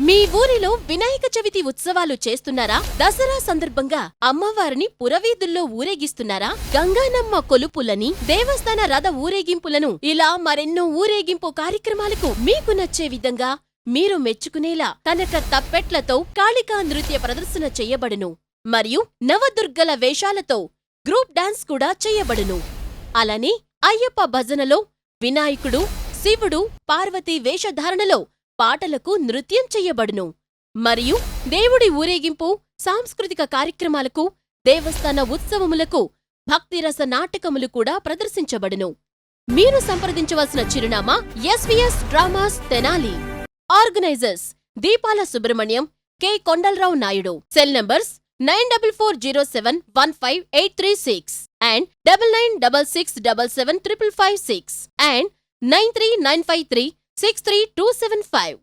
మీ ఊరిలో వినాయక చవితి ఉత్సవాలు చేస్తున్నారా? దసరా సందర్భంగా అమ్మవారిని పురవీధుల్లో ఊరేగిస్తున్నారా? గంగానమ్మ కొలుపులని దేవస్థాన రథ ఊరేగింపులను ఇలా మరెన్నో ఊరేగింపు కార్యక్రమాలకు మీకు నచ్చే విధంగా మీరు మెచ్చుకునేలా కనక తప్పెట్లతో కాళికా నృత్య ప్రదర్శన చేయబడును. మరియు నవదుర్గల వేషాలతో గ్రూప్ డాన్స్ కూడా చేయబడును. అలానే అయ్యప్ప భజనలో వినాయకుడు శివుడు పార్వతీ వేషధారణలో పాటలకు నృత్యం చెయ్యబడును మరియు దేవుడి ఊరేగింపు సాంస్కృతిక కార్యక్రమాలకు దేవస్థాన ఉత్సవములకు భక్తిరస నాటకములు కూడా ప్రదర్శించబడును. మీరు సంప్రదించవలసిన చిరునామా SVS dramas Tenali. Organisers Deepala Subrahmanyam K. Kondalarao Naidu. Cell numbers nine double four zero seven one five eight three six and double nine double six double seven triple five six and nine three nine five three six three two seven five.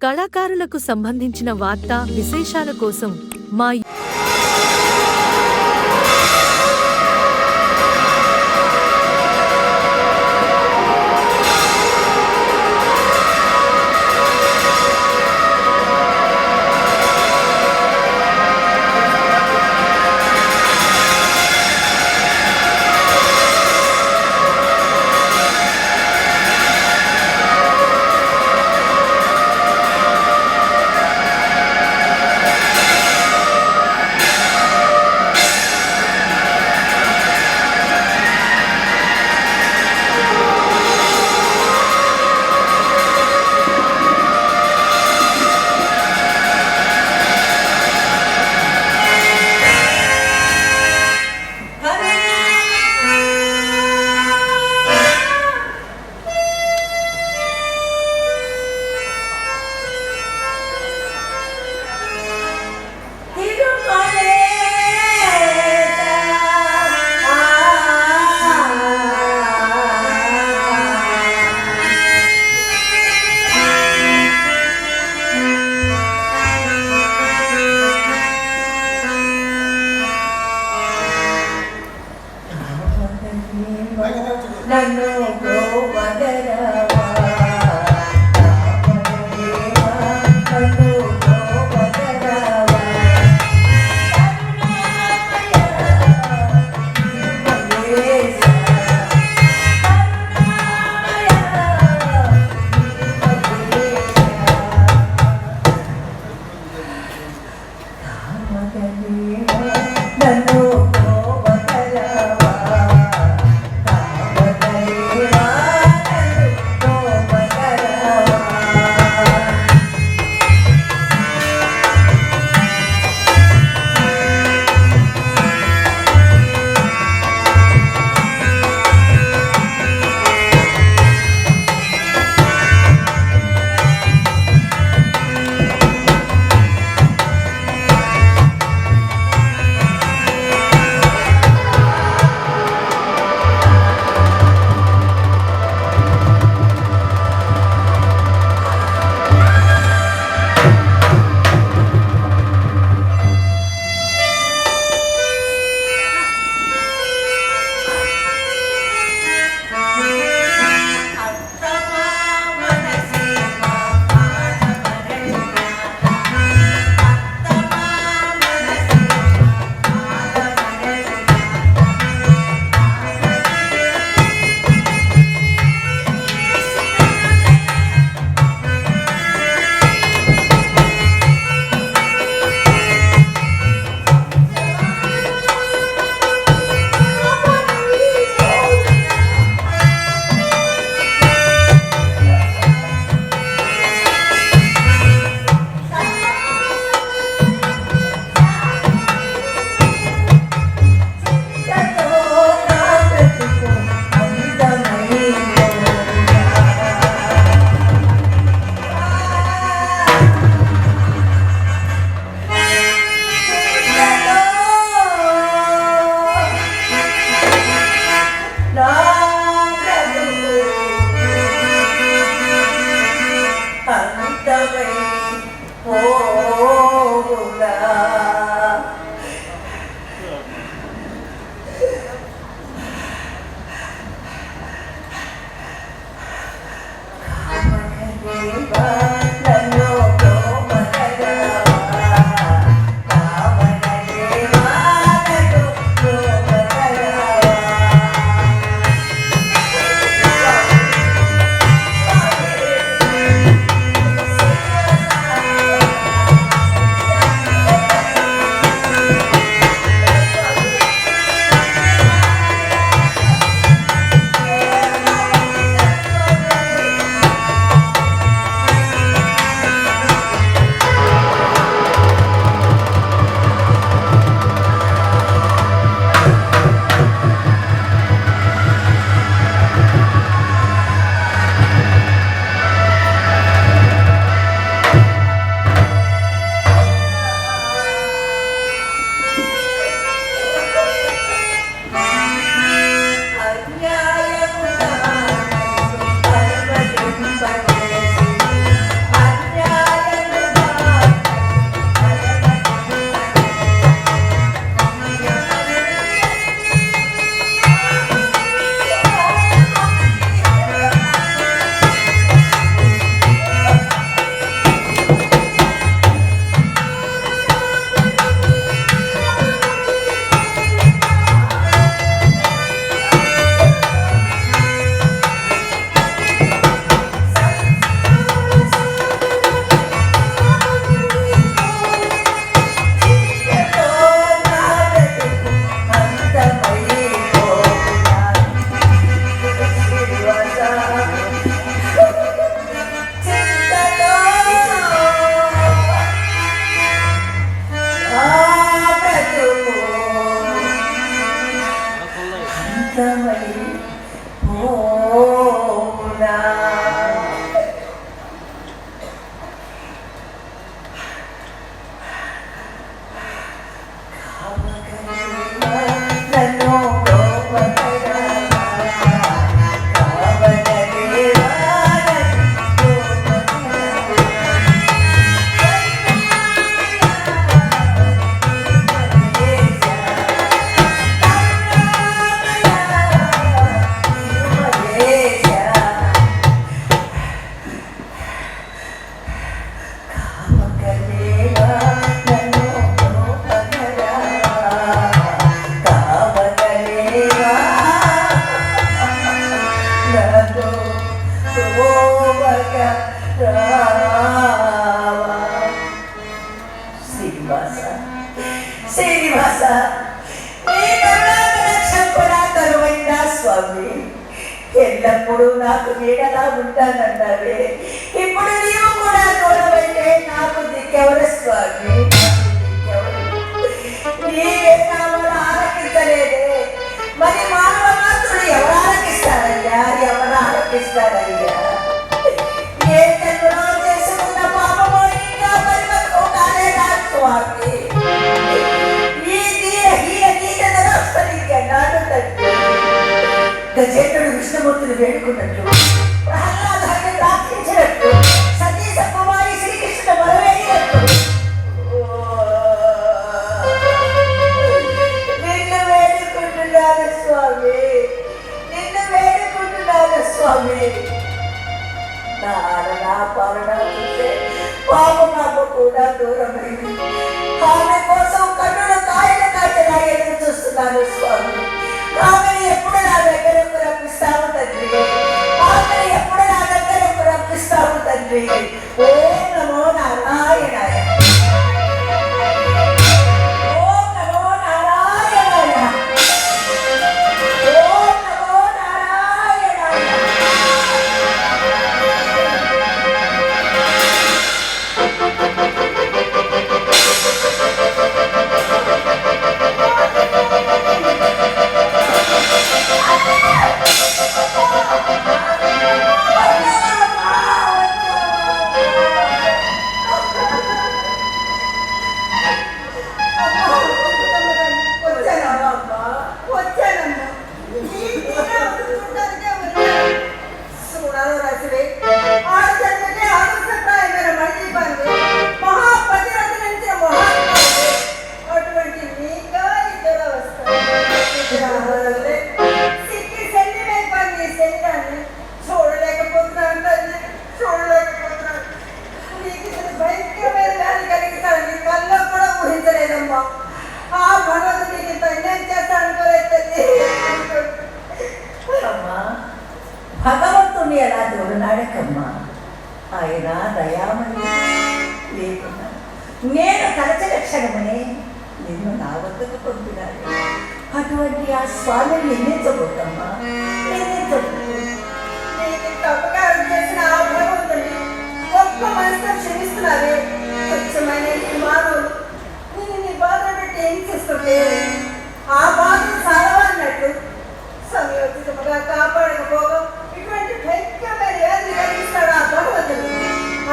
కళాకారులకు సంబంధించిన వార్తా విశేషాల కోసం మా శ్రీనివాస. శ్రీనివాస స్వామి ఎల్లప్పుడూ నాకు నీడలా ఉంటానంటావే. ఇప్పుడు నీవు కూడా గొడవంటే నాకు దిక్కెవరు స్వామి? నీవే నామను మరి మానవ మాత్రుడు ఎవరు ఆలకిస్తారయ్యా? ఎవరు ఆలకిస్తారయ్యా? కాలేదా స్వామి ఈ తీర హీన గీత నరస్పరికెన్నాడు తండ్రి గజేంద్రుడు విష్ణుమూర్తిని వేడుకున్నట్లు ఏం ఆ బాధను సారవన్నట్టు. సమయోచితముగా కాపాడకపోగా ఇటువంటి భయంకరమైన వ్యాధి కలిగిస్తాడు ఆ భగవంతుడు.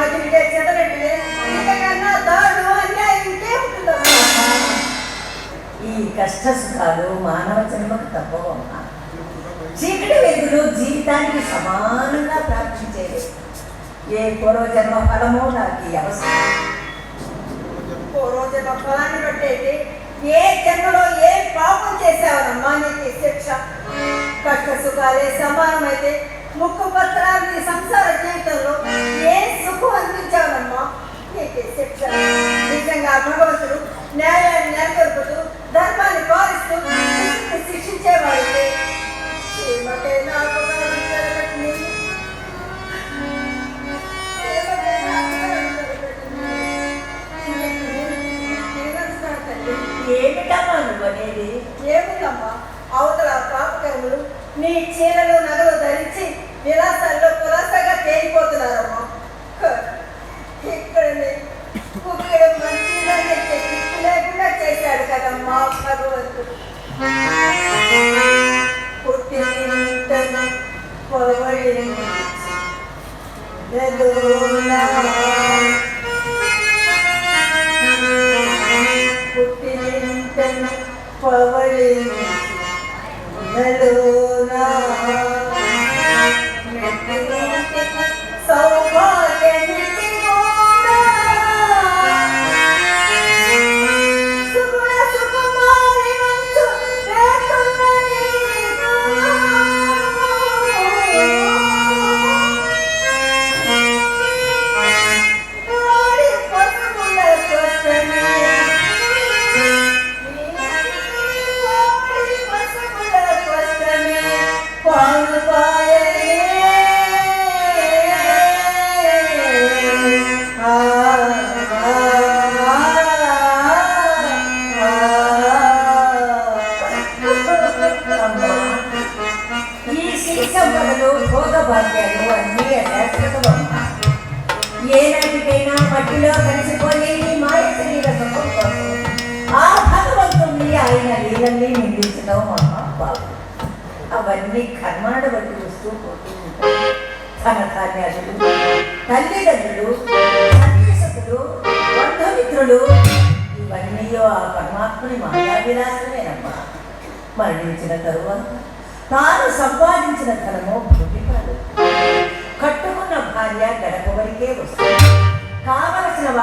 అది విడే ఇంతకన్నా దారుణం అన్యాయం ఇంకే ఉంటుందమ్మా ఈ కష్ట సుఖాలు మానవ జన్మకు తప్పవమ్మా చీకటి వెలుగులు జీవితానికి సమానంగా ప్రార్థించేది ఏ పూర్వజన్మ ఫలమో నాకు ఈ అవసరం. పూర్వజన్మ ఫలాన్ని బట్టి అయితే ఏ జన్మలో ఏ పాపం చేసావనమ్మా నీకు శిక్ష? కష్ట సుఖాలే సమానమైతే ముక్కు పత్రాలు నీ సంసార జీవితంలో ఏ సుఖం అనిపించావనమ్మా నీకు శిక్ష. నిజంగా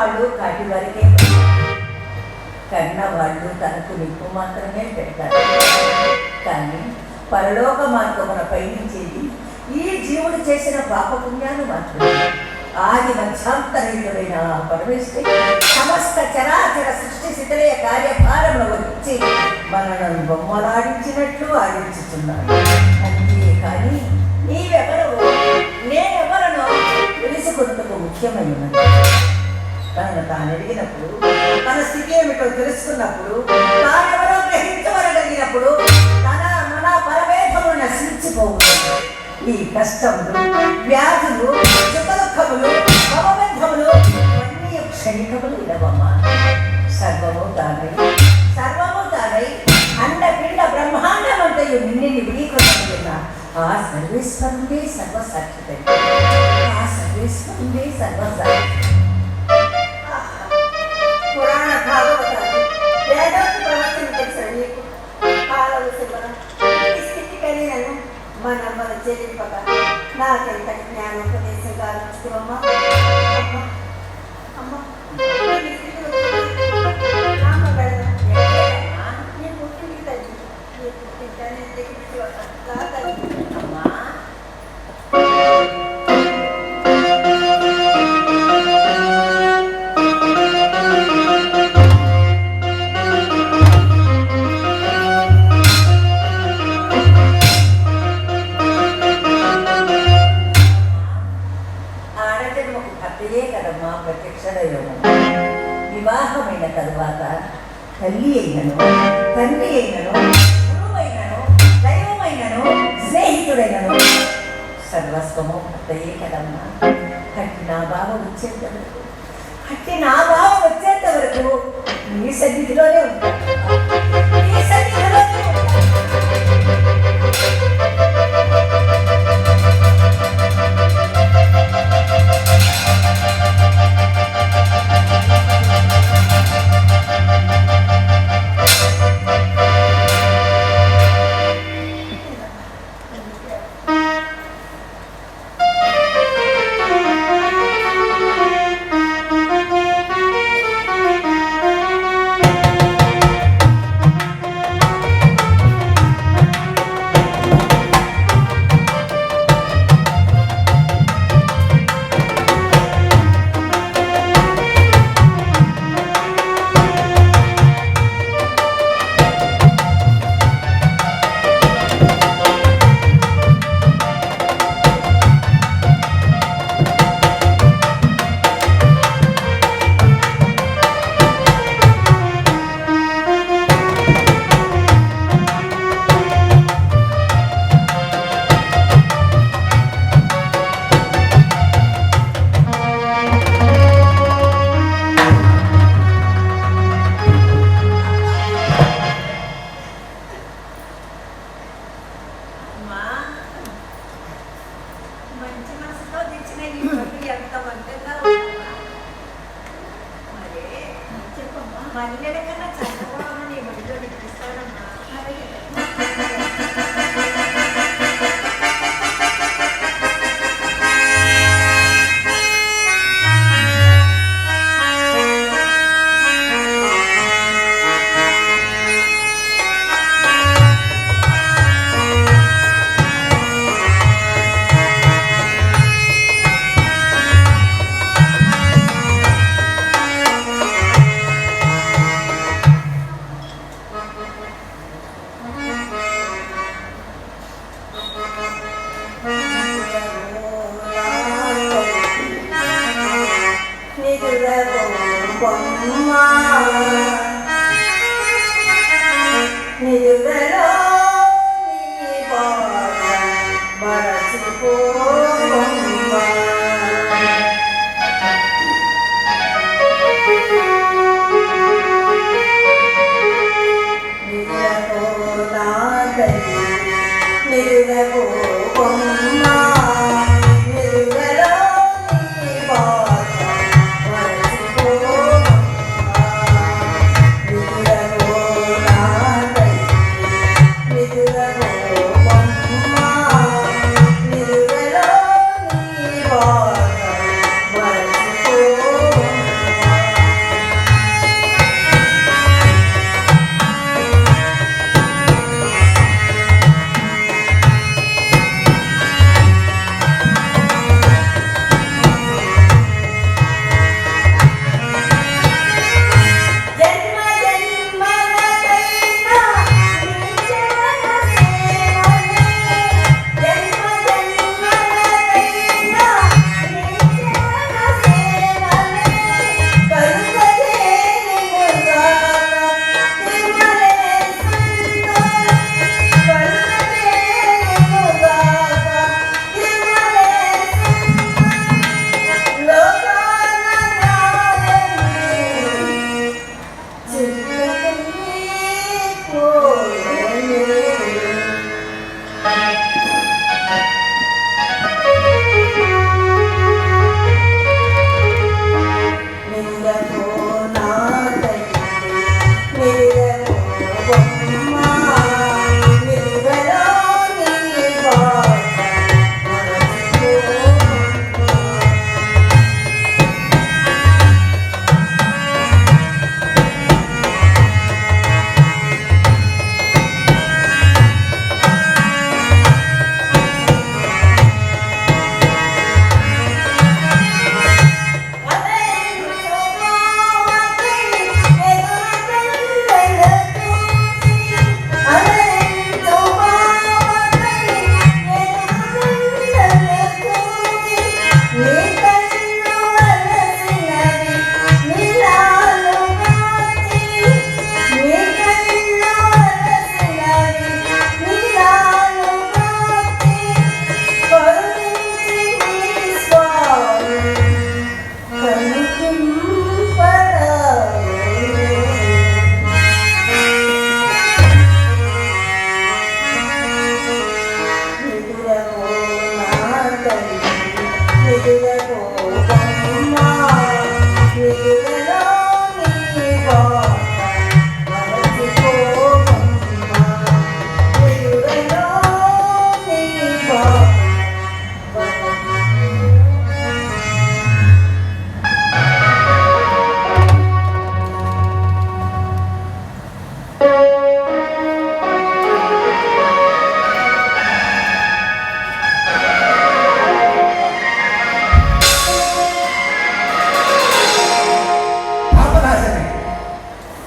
కన్నవాళ్ళు కటి వరకే కన్నవాళ్ళు కన్న తనకు నిప్పు మాత్రమే పెడతారు. కానీ పరలోక మార్గమున పయనించేది ఈ జీవుడు చేసిన పాపపుణ్యాలు మాత్రమే. ఆది మధ్యాంతరహితుడైన ఆ పరమేశ్వరి సమస్త చరాచర సృష్టి శిథిలయ కార్యభారంలో వచ్చి మనలను బొమ్మలాడించినట్లు ఆడించుతున్నాడు అంతే కానీ నీవెవరో నేనెవరనో తెలుసుకున్నకు ముఖ్యమైనది తనను తాను ఎదిగినప్పుడు తన స్థితి ఏమిటో తెలుసుకున్నప్పుడు తానెవరో గ్రహించవరగలిగినప్పుడు తన మన పరమేధములు నశించిపోవుతుంది ఈ కష్టములు వ్యాధులు సుఖదుఖములు భవబంధములు అన్నీ క్షణికములు ఇడవమ్మా సర్వము దానై సర్వము దానై అండపిండ బ్రహ్మాండమంతయు నిన్నిని విడీకృతమైన ఆ సర్వేశ్వరుడే సర్వసాక్షిత. ఆ సర్వేశ్వరుడే సర్వసాక్షి వేదాంత ప్రవర్తన తెలుసా నీకు? కాలవు శివరం స్థితికని నన్ను మన మన చెల్లింపక నాకెంత జ్ఞానోపదేశం గావించుకోమ్మా అమ్మా. అమ్మా. నేను ఈ స్థితిలో Thank you. മലിനീകരണ ചട്ടം eleven and one mile.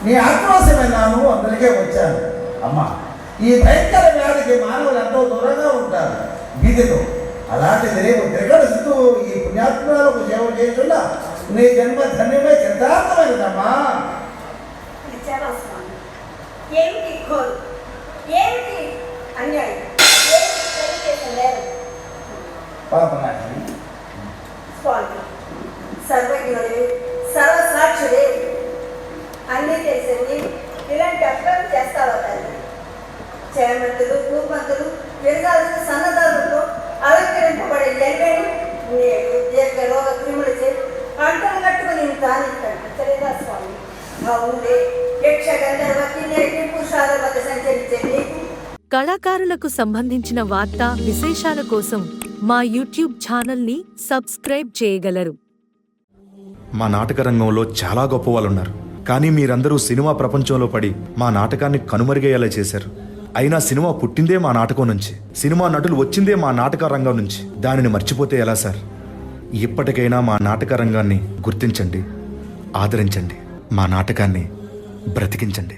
నీ ఆక్రోశమైనాను అందరికీ వచ్చాను. అమ్మా ఈ భయంకర వ్యాధికి మానవులు ఎంతో దూరంగా ఉంటారు. వీధిలో అలాంటిది రేపు తిరగడుస్తూ ఈ పుణ్యాత్మలకు సేవ చేయకుండా నీ జన్మ ధన్యమే ఏమిటి ఏమిటి అన్యాయం? స్వామి సర్వజ్ఞుడే సర్వసాక్షుడే అన్నీ తెలిసింది ఇలాంటి చేస్తావా తల్లి? చేమంతులు విరగాలను సన్నదారులతో అలంకరింపబడే నేడు దీర్ఘ రోగ క్రిములచే అంటలు కట్టుకుని స్వామి? అవునులే యక్ష గంధర్వ కిన్నెరకి పురుషాల వద్ద సంచరించే నీకు. కళాకారులకు సంబంధించిన వార్తా విశేషాల కోసం మా యూట్యూబ్ ఛానల్ని సబ్స్క్రైబ్ చేయగలరు. మా నాటక రంగంలో చాలా గొప్ప వాళ్ళు ఉన్నారు కానీ మీరందరూ సినిమా ప్రపంచంలో పడి మా నాటకాన్ని కనుమరుగయ్యేలా చేశారు. అయినా సినిమా పుట్టిందే మా నాటకం నుంచి. సినిమా నటులు వచ్చిందే మా నాటక రంగం నుంచి. దానిని మర్చిపోతే ఎలా సార్? ఇప్పటికైనా మా నాటక రంగాన్ని గుర్తించండి ఆదరించండి. మా నాటకాన్ని బ్రతికించండి.